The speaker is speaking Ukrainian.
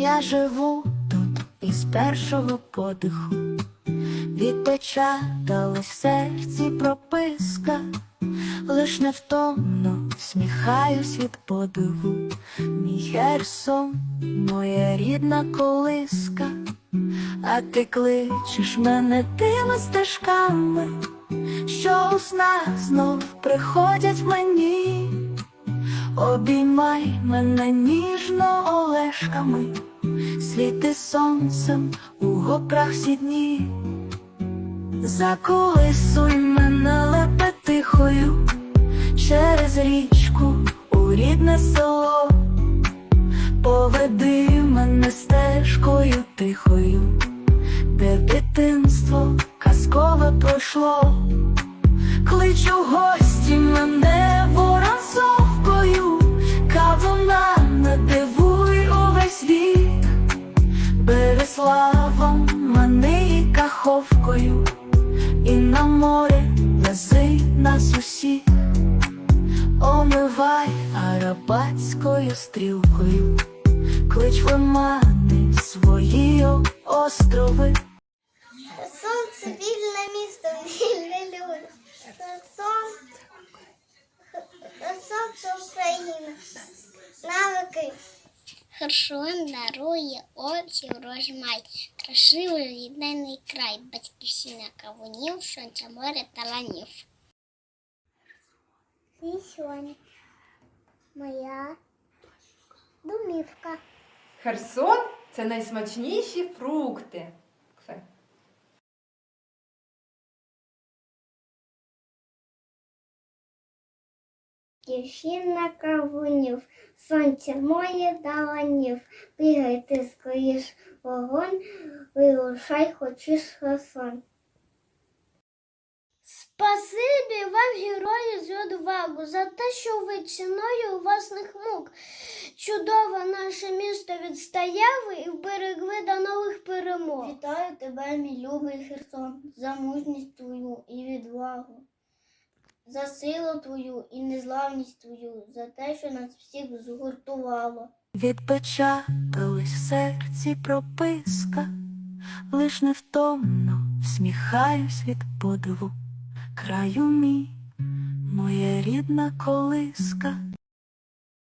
Я живу тут із першого подиху, відпечаталась в серці прописка, лиш невтомно сміхаюсь від подиву, мій Херсон, моя рідна колиска, а ти кличеш мене тими стежками, що у снах знов приходять мені. Обіймай мене ніжно олешками, світи сонцем у гопрах всі дні, заколисуй мене лепетихою через річку у рідне село, поведи мене стежкою тихою, де дитинство казкове пройшло. Кличу гості мене Береславом мани і каховкою, і на море вези нас усіх, омивай арабатською стрілкою, клич лимани свої острови. Сонце вільне місто, вільне люди. Сон, сонце Україна. Навики. Херсон дарує очі врожмай, красивий ріднений край, батьківщина кавунів, сонця море та ланів. Херсон, моя домівка. Херсон це найсмачніші фрукти. Дівчина кавунів, сонце моє даланів, бігай ти скоріш вогонь, вирушай хочеш Херсон. Спасибі вам, герої, за відвагу, за те, що ви ціною власних мук. Чудове наше місто відстояли і вберегли до нових перемог. Вітаю тебе, мій любий Херсон, за мужність твою і відвагу за силу твою і незламність твою, за те, що нас всіх згуртувало. Відпечаталась в серці прописка, лиш невтомно всміхаюсь від подиву, краю мій, моя рідна колиска.